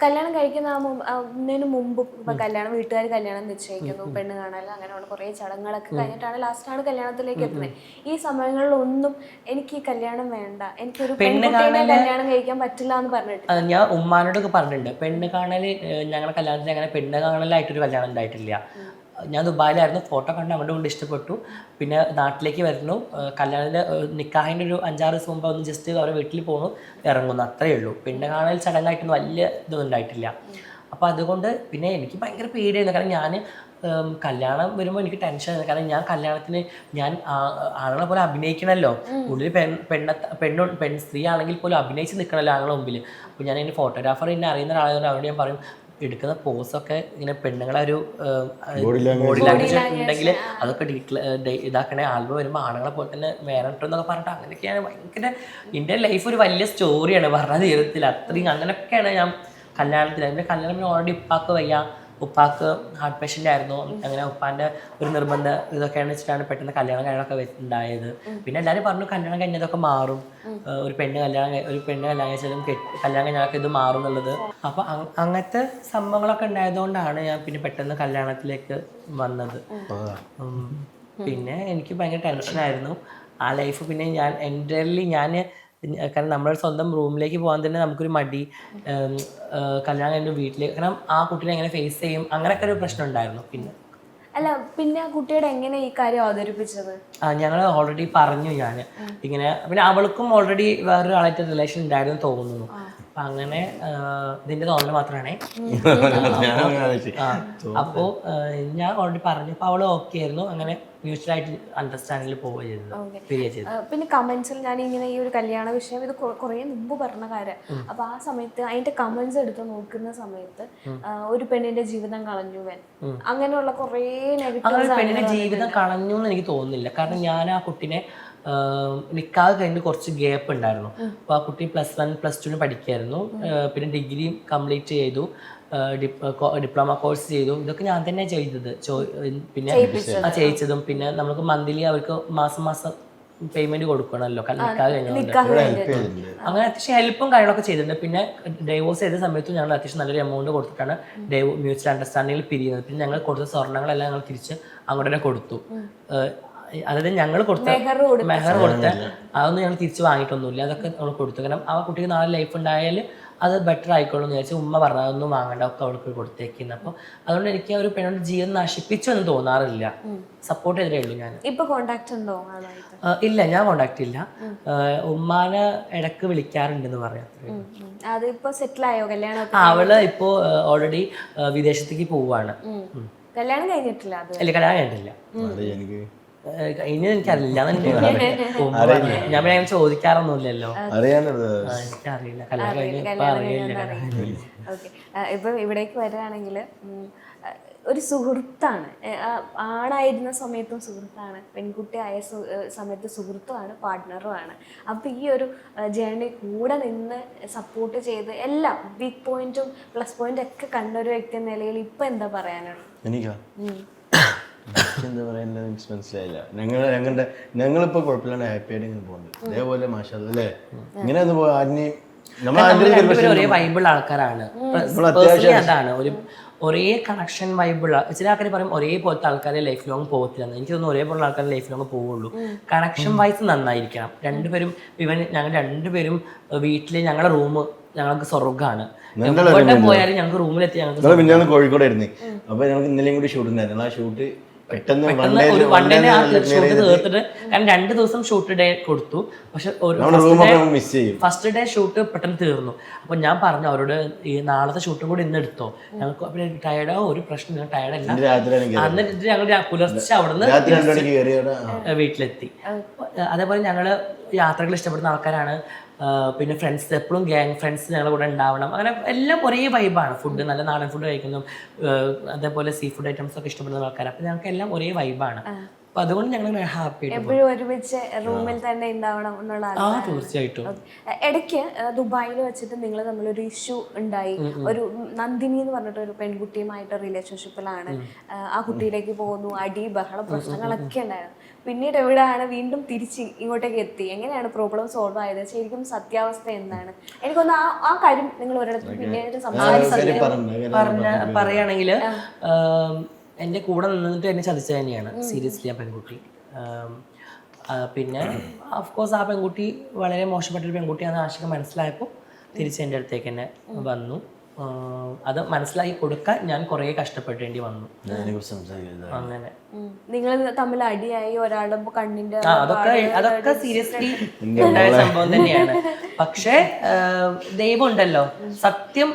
കല്യാണം കഴിക്കുന്ന ആ മുമ്പ്- ഇപ്പൊ കല്യാണം വീട്ടുകാർ കല്യാണം നിശ്ചയിക്കുന്നു പെണ്ണ് കാണാൻ അങ്ങനെയുള്ള കുറേ ചടങ്ങുകളൊക്കെ കഴിഞ്ഞിട്ടാണ് ലാസ്റ്റ് ആണ് കല്യാണത്തിലേക്ക് എത്തുന്നത്. ഈ സമയങ്ങളിലൊന്നും എനിക്ക് ഈ കല്യാണം വേണ്ട. എനിക്കൊരു പെണ്ണ് കല്യാണം കഴിക്കാൻ പറ്റില്ല എന്ന് പറഞ്ഞിട്ട് ഞാൻ ഉമ്മാനോടൊക്കെ പറഞ്ഞിട്ടുണ്ട്. പെണ്ണ് കാണൽ ഞങ്ങളുടെ കല്യാണത്തിന് അങ്ങനെ പെണ്ണ് കാണലായിട്ടൊരു കല്യാണം ഉണ്ടായിട്ടില്ല. ഞാൻ ദുബായിലായിരുന്നു. ഫോട്ടോ കണ്ട് അങ്ങോട്ട് കൊണ്ട് ഇഷ്ടപ്പെട്ടു. പിന്നെ നാട്ടിലേക്ക് വരുന്നു. കല്യാണത്തിന്റെ നിക്കാഹിന്റെ ഒരു അഞ്ചാറ് ദിവസം മുമ്പ് ഒന്ന് ജസ്റ്റ് അവരെ വീട്ടിൽ പോകുന്നു ഇറങ്ങുന്നു. അത്രയേ ഉള്ളൂ. പിന്നെ കാണൽ ചടങ്ങായിട്ടൊന്നും വലിയ ഇതൊന്നും ഉണ്ടായിട്ടില്ല. അപ്പോൾ അതുകൊണ്ട് പിന്നെ എനിക്ക് ഭയങ്കര പേടിയായിരുന്നു. കാരണം ഞാൻ കല്യാണം വരുമ്പോൾ എനിക്ക് ടെൻഷൻ കാരണം ഞാൻ കല്യാണത്തിന് ഞാൻ ആണുങ്ങളെ പോലെ അഭിനയിക്കണമല്ലോ. ഉള്ളിൽ പെൺ പെണ്ണ പെണ്ണു പെൺ സ്ത്രീ ആണെങ്കിൽ പോലും അഭിനയിച്ച് നിൽക്കണമല്ലോ ആണുങ്ങളെ മുമ്പിൽ. അപ്പോൾ ഞാൻ എന്റെ ഫോട്ടോഗ്രാഫർ എന്നെ അറിയുന്ന ഒരാളായതുകൊണ്ട് അവരോട് ഞാൻ പറയും എടുക്കുന്ന പോസൊക്കെ ഇങ്ങനെ പെണ്ണുങ്ങളെ ഒരു ബോഡി ലാംഗ്വേജ് ഉണ്ടെങ്കിൽ അതൊക്കെ ഇതാക്കണ. ആൽബം വരുമ്പോൾ ആണുങ്ങളെ പോലെ തന്നെ വേറെ എന്നൊക്കെ പറഞ്ഞിട്ട് അങ്ങനെയൊക്കെയാണ് ഭയങ്കര എന്റെ ലൈഫ് ഒരു വലിയ സ്റ്റോറിയാണ് പറഞ്ഞ ജീവിതത്തിൽ അത്രയും അങ്ങനെയൊക്കെയാണ് ഞാൻ കല്യാണത്തിൽ എന്റെ കല്യാണം ഓൾറെഡി ഇപ്പാക്ക് വയ്യ. ഉപ്പാക്ക് ഹാർട്ട് പേഷ്യന്റ് ആയിരുന്നു. അങ്ങനെ ഉപ്പാന്റെ ഒരു നിർബന്ധ ഇതൊക്കെയാണ് വെച്ചിട്ടാണ് പെട്ടെന്ന് കല്യാണം കഴിഞ്ഞൊക്കെ ഉണ്ടായത് പിന്നെ എല്ലാവരും പറഞ്ഞു കല്യാണം കഴിഞ്ഞതൊക്കെ മാറും. ഒരു പെണ്ണ് കല്യാണം ഒരു പെണ്ണ് കല്യാണം കഴിച്ചാലും കല്യാണം കഴിഞ്ഞാലൊക്കെ ഇത് മാറും എന്നുള്ളത്. അപ്പോൾ അങ്ങനത്തെ സംഭവങ്ങളൊക്കെ ഉണ്ടായതുകൊണ്ടാണ് ഞാൻ പിന്നെ പെട്ടെന്ന് കല്യാണത്തിലേക്ക് വന്നത്. പിന്നെ എനിക്ക് ഭയങ്കര ടെൻഷനായിരുന്നു ആ ലൈഫ് പിന്നെ ഞാൻ എന്റെ ഞാൻ കാരണം നമ്മുടെ സ്വന്തം റൂമിലേക്ക് പോകാൻ തന്നെ നമുക്കൊരു മടി. കല്യാണം കഴിഞ്ഞ വീട്ടിലേക്ക് കാരണം ആ കുട്ടീനെ എങ്ങനെ ഫേസ് ചെയ്യും? അങ്ങനെയൊക്കെ ഒരു പ്രശ്നം ഉണ്ടായിരുന്നു പിന്നെ. അല്ല പിന്നെ ആ കുട്ടിയുടെ എങ്ങനെ ഈ കാര്യം അവതരിപ്പിച്ചത്? ആ ഞങ്ങൾ ഓൾറെഡി പറഞ്ഞു ഞാൻ ഇങ്ങനെ പിന്നെ അവൾക്കും ഓൾറെഡി വേറൊരാളായിട്ട് റിലേഷൻ ഉണ്ടായിരുന്നു തോന്നുന്നു. അപ്പൊ അങ്ങനെ ഇതിന്റെ തോന്നൽ മാത്രമാണേ അപ്പോ ഞാൻ ഓൾറെഡി പറഞ്ഞു. അപ്പൊ അവൾ ഓക്കെ ആയിരുന്നു. അങ്ങനെ മ്യൂച്വലായിട്ട് അണ്ടർസ്റ്റാൻഡിൽ പോവുക ചെയ്തത്. പിന്നെ കമന്റ്സിൽ ഞാൻ ഇങ്ങനെ ഈ ഒരു കല്യാണ വിഷയം ഇത് കുറേ മുമ്പ് പറഞ്ഞ കാര്യം. അപ്പൊ ആ സമയത്ത് അതിന്റെ കമന്റ്സ് എടുത്ത് നോക്കുന്ന സമയത്ത് ഒരു പെണ്ണിന്റെ ജീവിതം കളഞ്ഞു വൻ അങ്ങനെയുള്ള കുറേ നെഗറ്റീവ് പെണ്ണിന്റെ ജീവിതം കളഞ്ഞു എന്ന് എനിക്ക് തോന്നുന്നില്ല. കാരണം ഞാൻ ആ കുട്ടിനെ നിക്കാതെ കഴിഞ്ഞ് കുറച്ച് ഗ്യാപ്പ് ഉണ്ടായിരുന്നു. അപ്പോൾ ആ കുട്ടി പ്ലസ് വൺ പ്ലസ് ടുവിന് പഠിക്കായിരുന്നു. പിന്നെ ഡിഗ്രി കംപ്ലീറ്റ് ചെയ്തു. ഡിപ്ലോമ കോഴ്സ് ചെയ്തു ഇതൊക്കെ ഞാൻ തന്നെ ചെയ്തത്. പിന്നെ ആ ചെയ്യിച്ചതും പിന്നെ നമുക്ക് മന്ത്ലി അവർക്ക് മാസം മാസം പേയ്മെന്റ് കൊടുക്കണമല്ലോ. അങ്ങനെ അത്യാവശ്യം ഹെൽപ്പും കാര്യങ്ങളൊക്കെ ചെയ്തിട്ടുണ്ട്. പിന്നെ ഡൈവോഴ്സ് ചെയ്ത സമയത്തും ഞങ്ങൾ അത്യാവശ്യം നല്ലൊരു എമൗണ്ട് കൊടുത്തിട്ടാണ് ഡൈവോ മ്യൂച്വൽ അണ്ടർസ്റ്റാൻഡിങ്ങിൽ പിരിയുന്നത്. പിന്നെ ഞങ്ങൾ കൊടുത്ത സ്വർണങ്ങളെല്ലാം ഞങ്ങൾ തിരിച്ച് അങ്ങോട്ട് തന്നെ കൊടുത്തു. അതായത് ഞങ്ങൾ കൊടുത്ത മെഹർ മെഹർ കൊടുത്ത അതൊന്നും ഞങ്ങൾ തിരിച്ച് വാങ്ങിയിട്ടൊന്നുമില്ല. അതൊക്കെ നമ്മൾ കൊടുത്തു. കാരണം ആ കുട്ടിക്ക് നാളെ ലൈഫ് ഉണ്ടായാൽ അത് ബെറ്റർ ആയിക്കോളും എന്ന് വിചാരിച്ച് ഉമ്മ പറഞ്ഞതൊന്നും വാങ്ങണ്ട ഒക്കെ അവൾക്ക് കൊടുത്തേക്കുന്നു. അപ്പോൾ അതുകൊണ്ട് എനിക്ക് ഒരു പെണ്ണുടെ ജീവൻ നശിപ്പിച്ചു എന്ന് തോന്നാറില്ല. സപ്പോർട്ട് ചെയ്തേ ഉള്ളൂ ഞാൻ ഇപ്പൊ കോണ്ടാക്ട് ഉണ്ടോ ആളായിട്ട് ഇല്ല ഞാൻ കോണ്ടാക്ട് ഇല്ല. ഉമ്മാനെ ഇടയ്ക്ക് വിളിക്കാറുണ്ടെന്ന് പറയാം സെറ്റിൽ ആയോ? കല്യാണം ആ, അവൾ ഇപ്പോ ഓൾറെഡി വിദേശത്തേക്ക് പോവാണ്. കല്യാണം കഴിഞ്ഞിട്ടില്ല അത്? അല്ല കല്യാണം കഴിഞ്ഞിട്ടില്ല. ഇനി എനിക്കറിയില്ല ഞാൻ പിന്നെ അങ്ങനെ ചോദിക്കാറൊന്നുമില്ലല്ലോ. അറിയാനുള്ളത്. ആ, എനിക്കറിയില്ല. കല്യാണം കഴിഞ്ഞ് ഇപ്പൊ അറിയില്ല ഓക്കെ. ഇപ്പൊ ഇവിടേക്ക് വരാണെങ്കിൽ ഒരു സുഹൃത്താണ്. ആണായിരുന്ന സമയത്തും സുഹൃത്താണ്. പെൺകുട്ടി ആയ സമയത്ത് സുഹൃത്തുമാണ് പാർട്ട്ണറുമാണ്. അപ്പോൾ ഈ ഒരു ജേണി കൂടെ നിന്ന് സപ്പോർട്ട് ചെയ്ത് എല്ലാം വീക്ക് പോയിന്റും പ്ലസ് പോയിന്റും ഒക്കെ കണ്ട ഒരു വ്യക്തി എന്ന നിലയിൽ ഇപ്പൊ എന്താ പറയാനുള്ളത്? എനിക്ക്? എന്താ പറയുന്നത് എനിക്ക് മനസ്സിലായില്ല. ഞങ്ങൾ ഞങ്ങളുടെ ഞങ്ങളിപ്പോ കുഴപ്പമില്ലാണ്ട് ഹാപ്പി ആയിട്ട് ഇങ്ങനെ പോകുന്നത് അതേപോലെ മാഷാ അല്ലേ? ഇങ്ങനെ ഒന്ന് പോയി ആദ്യം ഒരു വൈബിൾ ആൾക്കാരാണ്. അതാണ്. ഒരു ഒരേ കണക്ഷൻ വൈബിൾ ചില ആൾക്കാർ പറയും ഒരേ പോലത്തെ ആൾക്കാരെ ലൈഫ് ലോങ് പോകത്തില്ല എനിക്ക് തോന്നുന്നു ഒരേപോലുള്ള ആൾക്കാരെ ലൈഫ് ലോങ് പോവുള്ളൂ. കണക്ഷൻ വൈസ് നന്നായിരിക്കണം. രണ്ടുപേരും ഇവൻ ഞങ്ങൾ രണ്ടുപേരും വീട്ടിലെ ഞങ്ങളുടെ റൂം ഞങ്ങൾക്ക് സ്വർഗമാണ് പോയാലും ഞങ്ങൾക്ക് റൂമിലെത്തി ഞങ്ങൾക്ക് ഞങ്ങൾ മിന്നാന്ന് കോഴിക്കോടായിരുന്നു അപ്പൊ ഞങ്ങൾക്ക് ഇന്നലെയും കൂടി ഷൂട്ട് ഉണ്ടായിരുന്നു. ആ ഷൂട്ട് പെട്ടെന്ന് ഒരു വൺ ഡേ ഷൂട്ട് തീർത്തിട്ട് കാരണം രണ്ട് ദിവസം ഷൂട്ട് ഡേ കൊടുത്തു. പക്ഷെ ഒരു നമ്മുടെ മിസ് ചെയ്യും. ഫസ്റ്റ് ഡേ ഷൂട്ട് പെട്ടെന്ന് തീർന്നു. അപ്പൊ ഞാൻ പറഞ്ഞു അവരോട് ഈ നാളത്തെ ഷൂട്ടും കൂടി ഇന്ന് എടുത്തോ. ഞങ്ങൾക്ക് ടയർഡോ ഒരു പ്രശ്നം ടയർഡല്ല എന്നിട്ട് ഞങ്ങൾ പുലർച്ചെ അവിടുന്ന് വീട്ടിലെത്തി. അതേപോലെ ഞങ്ങൾ യാത്രകൾ ഇഷ്ടപ്പെടുന്ന ആൾക്കാരാണ്. പിന്നെ ഫ്രണ്ട്സ് എപ്പോഴും ഗ്യാങ് ഫ്രണ്ട്സ് ഞങ്ങളുടെ കൂടെ ഉണ്ടാവണം. അങ്ങനെ എല്ലാം ഒരേ വൈബാണ് ഫുഡ് നല്ല നാടൻ ഫുഡ് കഴിക്കുന്നു. അതേപോലെ സീ ഫുഡ് ഐറ്റംസ് ഒക്കെ ഇഷ്ടപ്പെടുന്ന ആൾക്കാർ അപ്പൊ ഞങ്ങൾക്ക് എല്ലാം ഒരേ വൈബാണ് അപ്പൊ അതുകൊണ്ട് ഞങ്ങൾ ഹാപ്പി. എപ്പോഴും ഒരുമിച്ച് റൂമിൽ തന്നെ ഉണ്ടാവണം എന്നുള്ള ആ. തീർച്ചയായിട്ടും. ഇടയ്ക്ക് ദുബായിൽ വെച്ചിട്ട് നിങ്ങൾ തമ്മിൽ ഒരു ഇഷ്യൂ ഉണ്ടായി. ഒരു നന്ദിനി എന്ന് പറഞ്ഞിട്ട് ഒരു പെൺകുട്ടിയുമായിട്ട് റിലേഷൻഷിപ്പിലാണ് ആ കുട്ടിയിലേക്ക് പോകുന്നു. അടി ബഹള പ്രശ്നങ്ങളൊക്കെ ഉണ്ടായിരുന്നു. പിന്നീട് എവിടെയാണ് വീണ്ടും തിരിച്ച് ഇങ്ങോട്ടേക്ക് എത്തി? എങ്ങനെയാണ് പ്രോബ്ലം സോൾവ് ആയത്? ശരിക്കും സത്യാവസ്ഥ എന്താണ്? എനിക്കൊന്ന് ആ ആ കാര്യം നിങ്ങൾ ഒരിടത്ത് പിന്നീട് സംസാരിച്ചു പറഞ്ഞ പറയുകയാണെങ്കിൽ എന്റെ കൂടെ നിന്നിട്ട് എന്നെ ചതിച്ചത് തന്നെയാണ് സീരിയസ്ലി ആ പെൺകുട്ടി. പിന്നെ കോഴ്സ് ആ പെൺകുട്ടി വളരെ മോശപ്പെട്ടൊരു പെൺകുട്ടിയാണെന്ന് ആശങ്ക മനസ്സിലായപ്പോൾ തിരിച്ച് എന്റെ അടുത്തേക്ക് തന്നെ വന്നു. അത് മനസ്സിലാക്കി കൊടുക്കാൻ ഞാൻ കുറേ കഷ്ടപ്പെടേണ്ടി വന്നു. അങ്ങനെ. നിങ്ങൾ തമ്മിൽ അടിയായി ഒരാളുടെ കണ്ണിന്റെ ആ അതൊക്കെ അതൊക്കെ സീരിയസ്ലി ഉണ്ടായ സംഭവം തന്നെയാണ്. പക്ഷേ ദൈവം ഉണ്ടല്ലോ. സത്യം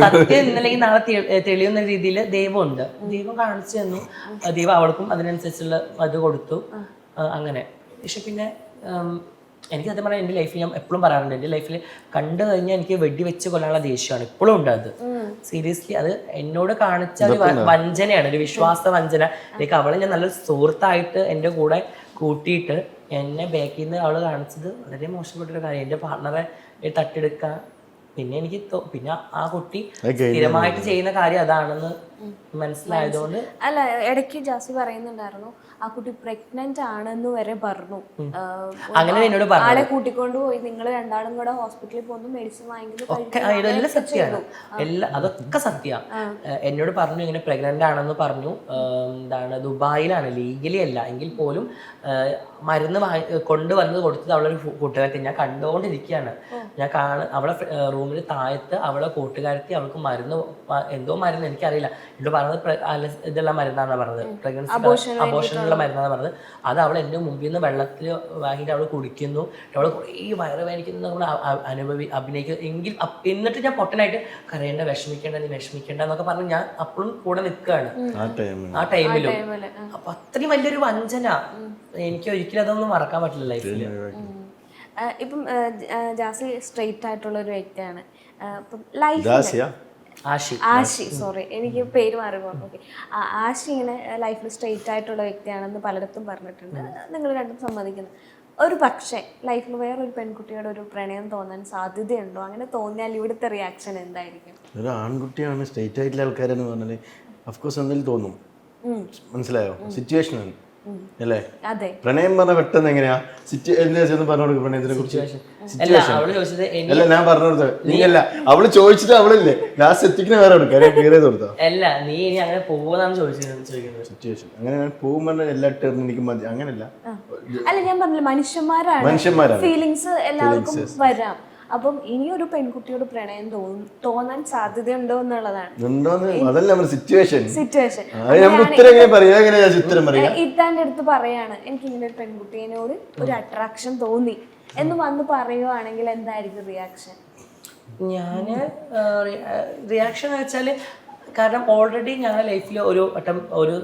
സത്യം ഇന്നല്ലെങ്കിൽ നാളെ തെളിയുന്ന രീതിയിൽ ദൈവം ഉണ്ട്. ദൈവം കാണിച്ചു തന്നു. ആ, ദൈവം അവൾക്കും അതിനനുസരിച്ചുള്ള അത് കൊടുത്തു. അങ്ങനെ. പക്ഷെ പിന്നെ എനിക്ക് സത്യം പറഞ്ഞാൽ എന്റെ ലൈഫിൽ ഞാൻ എപ്പോഴും പറയാറുണ്ട്. എന്റെ ലൈഫിൽ കണ്ടു കഴിഞ്ഞാൽ എനിക്ക് വെടിവെച്ച് കൊല്ലാനുള്ള ദേഷ്യമാണ്. ഇപ്പോഴും ഉണ്ട് അത്. സീരിയസ്ലി അത് എന്നോട് കാണിച്ച ഒരു വഞ്ചനയാണ്. ഒരു വിശ്വാസ വഞ്ചന. ലൈക്ക് അവളെ ഞാൻ നല്ലൊരു സുഹൃത്തായിട്ട് എന്റെ കൂടെ കൂട്ടിയിട്ട് എന്നെ ബാക്കിൽ നിന്ന് അവൾ കാണിച്ചത് വളരെ മോശപ്പെട്ടൊരു കാര്യം. എന്റെ പാർട്ണറെ തട്ടിയെടുക്കുക പിന്നെ എനിക്ക് പിന്നെ ആ കുട്ടി സ്ഥിരമായിട്ട് ചെയ്യുന്ന കാര്യം അതാണെന്ന് മനസ്സിലായതുകൊണ്ട് അല്ല ഇടയ്ക്ക് ജാസി പറയുന്നുണ്ടായിരുന്നു ആ കുട്ടി പ്രഗ്നന്റ് ആണെന്ന് വരെ പറഞ്ഞു. അങ്ങനെ എന്നോട് പറഞ്ഞു ആളെ കൂട്ടിക്കൊണ്ട് പോയി നിങ്ങൾ രണ്ടാളും കൂടെ ഹോസ്പിറ്റലിൽ പോകുന്നു മെഡിസിൻ വാങ്ങിക്കുന്നു സത്യമാണ്. എല്ലാ അതൊക്കെ സത്യമാണ് എന്നോട് പറഞ്ഞു ഇങ്ങനെ പ്രഗ്നന്റ് ആണെന്ന് പറഞ്ഞു. എന്താണ് ദുബായിലാണ് ലീഗലി അല്ല. എങ്കിൽ പോലും മരുന്ന് വാങ്ങി കൊണ്ടുവന്ന് കൊടുത്തത് അവളൊരു കൂട്ടുകാരത്തി. ഞാൻ കണ്ടുകൊണ്ടിരിക്കുകയാണ് ഞാൻ കാണ അവളെ റൂമിൽ താഴത്ത് അവളെ കൂട്ടുകാരത്തി അവൾക്ക് മരുന്ന് എന്തോ മരുന്ന് എനിക്കറിയില്ല. എന്നോട് പറഞ്ഞത് ഇതുള്ള മരുന്നാണ് പറഞ്ഞത്. പ്രഗ്നൻസി അബോഷനുള്ള മരുന്നാണ് പറഞ്ഞത്. അത് അവൾ എന്റെ മുമ്പിൽ നിന്ന് വെള്ളത്തിൽ വാങ്ങിയിട്ട് അവൾ കുടിക്കുന്നു. അവൾ കുറേ വയറ് വേദനിക്കുന്നു നമ്മൾ അനുഭവി അഭിനയിക്കുന്നു. എങ്കിൽ എന്നിട്ട് ഞാൻ പൊട്ടനായിട്ട് കരയേണ്ട വിഷമിക്കേണ്ട നീ വിഷമിക്കേണ്ട എന്നൊക്കെ പറഞ്ഞ് ഞാൻ അപ്പോഴും കൂടെ നിൽക്കുകയാണ്. ആ ടൈമിലും അപ്പൊ അത്രയും വലിയൊരു വഞ്ചന. എനിക്ക് ഒരിക്കലും അതൊന്നും മറക്കാൻ പറ്റില്ല ലൈഫിൽ ആഹ് ഇപ്പം ജാസി സ്ട്രെയിറ്റ് ആയിട്ടുള്ള ഒരു വ്യക്തിയാണ്. ലൈഫ് ആശി ആഷി സോറി എനിക്ക് പേര് മാറി പോകുന്നു ഓക്കെ ആഷി ഇങ്ങനെ ലൈഫിൽ സ്ട്രെയിറ്റ് ആയിട്ടുള്ള വ്യക്തിയാണെന്ന് പലയിടത്തും പറഞ്ഞിട്ടുണ്ട്. നിങ്ങൾ രണ്ടും സമ്മതിക്കുന്നു. ഒരു പക്ഷേ ലൈഫിൽ വേറൊരു പെൺകുട്ടിയുടെ ഒരു പ്രണയം തോന്നാൻ സാധ്യതയുണ്ടോ? അങ്ങനെ തോന്നിയാൽ ഇവിടുത്തെ റിയാക്ഷൻ എന്തായിരിക്കും? ഒരു ആൺകുട്ടിയാണ് സ്ട്രെയിറ്റ് ആയിട്ടുള്ള ആൾക്കാരെന്ന് പറഞ്ഞാൽ അഫ്കോഴ്സ് എന്തെങ്കിലും തോന്നും. മനസ്സിലായോ? സിറ്റുവേഷൻ ആണ്. അല്ലേ? അതെ. പ്രണയം പറഞ്ഞ പെട്ടെന്ന് എങ്ങനെയാ? സിറ്റുവേഷൻ പറഞ്ഞു കൊടുക്കും പ്രണയത്തിനെ കുറിച്ച്? എനി- അല്ല ഞാൻ പറഞ്ഞു കൊടുത്തത് നീയല്ല അവൾ ചോദിച്ചിട്ട് അവളില്ലേ? ലാസ്റ്റ് എത്തിക്കുന്ന വേറെ കൊടുക്കും ക്ലിയർ ചെയ്ത് കൊടുത്തോ? അല്ല നീ ഇനി അങ്ങനെ ചോദിച്ചത് സിറ്റുവേഷൻ അങ്ങനെ ഞാൻ പോകുമ്പോൾ എല്ലാ ടേം എനിക്ക് മതി. അങ്ങനല്ല. അല്ല ഞാൻ പറഞ്ഞില്ല മനുഷ്യന്മാരാണ്. മനുഷ്യന്മാരാണ്. ഫീലിങ്സ് എല്ലാവർക്കും വരാം. അപ്പം ഇനിയൊരു ഒരു പെൺകുട്ടിയോട് പ്രണയം തോന്നും തോന്നാൻ സാധ്യതയുണ്ടോ എന്നുള്ളതാണ്. സിറ്റുവേഷൻ സിറ്റുവേഷൻ അടുത്ത് പറയാണ് എനിക്ക് ഇങ്ങനെ ഒരു പെൺകുട്ടീനോട് ഒരു അട്രാക്ഷൻ തോന്നി. എന്ന് വന്ന് പറയുവാണെങ്കിൽ എന്തായിരിക്കും റിയാക്ഷൻ ഞാൻ റിയാക്ഷൻ എന്ന് വെച്ചാൽ കാരണം ഓൾറെഡി ഞങ്ങളുടെ ലൈഫിൽ ഒരു വട്ടം ഒരു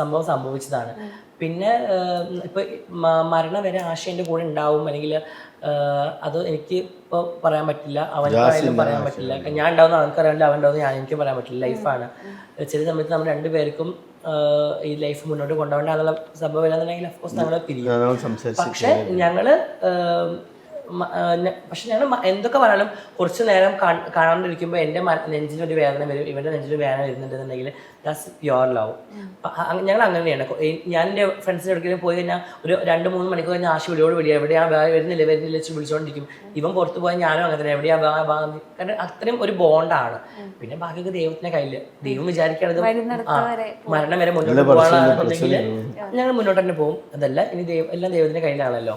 സംഭവം സംഭവിച്ചതാണ്. പിന്നെ ഇപ്പോൾ മരണം വരെ ആശ എന്റെ കൂടെ ഉണ്ടാവും. അല്ലെങ്കിൽ അത് എനിക്ക് ഇപ്പോൾ പറയാൻ പറ്റില്ല. അവനും പറയാൻ പറ്റില്ല. ഞാൻ ഉണ്ടാവുന്ന അവനക്ക് അറിയാണ്ട് അവൻ ഉണ്ടാവുന്ന ഞാൻ എനിക്ക് പറയാൻ പറ്റില്ല. ലൈഫാണ്. ചില സമയത്ത് നമ്മൾ രണ്ടുപേർക്കും ഈ ലൈഫ് മുന്നോട്ട് കൊണ്ടുപോകേണ്ട സംഭവം ഇല്ലാന്നുണ്ടെങ്കിൽ അഫ്കോഴ്സ് ഞങ്ങൾ പിരിയും. നമ്മൾ സംസാരിച്ച് പക്ഷെ ഞങ്ങൾ പക്ഷെ ഞാൻ എന്തൊക്കെ പറഞ്ഞാലും കുറച്ച് നേരം കാണ്- കാണാണ്ടിരിക്കുമ്പോൾ എന്റെ നെഞ്ചിനൊരു വേദന വരും ഇവന്റെ നെഞ്ചിൽ വേദന വരുന്നുണ്ടെന്നുണ്ടെങ്കിൽ ദാറ്റ്സ് പ്യുവർ ലവ് ഞങ്ങൾ അങ്ങനെയാണ്. ഞാൻ എന്റെ ഫ്രണ്ട്സിന്റെ അടുക്കലും പോയി കഴിഞ്ഞാൽ ഒരു രണ്ട് മൂന്ന് മണിക്കൂർ കഴിഞ്ഞാൽ ആശി വിളിയോട് വിളിയാ എവിടെയാ വരുന്നില്ല വരുന്നില്ല വെച്ച് വിളിച്ചുകൊണ്ടിരിക്കും ഇവൻ പുറത്ത് പോയാൽ ഞാനും അങ്ങനെ തന്നെ എവിടെയാ വാ വാ കാരണം അത്രയും ഒരു ബോണ്ടാണ്. പിന്നെ ബാക്കിയൊക്കെ ദൈവത്തിന്റെ കയ്യിൽ ദൈവം വിചാരിക്കണത് ആ, മരണം വരെ മുന്നോട്ട് പോകാനാണെന്നുണ്ടെങ്കിൽ ഞങ്ങൾ മുന്നോട്ട് തന്നെ പോകും. അതല്ല ഇനി ദൈവം എല്ലാം ദൈവത്തിന്റെ കയ്യിലാണല്ലോ.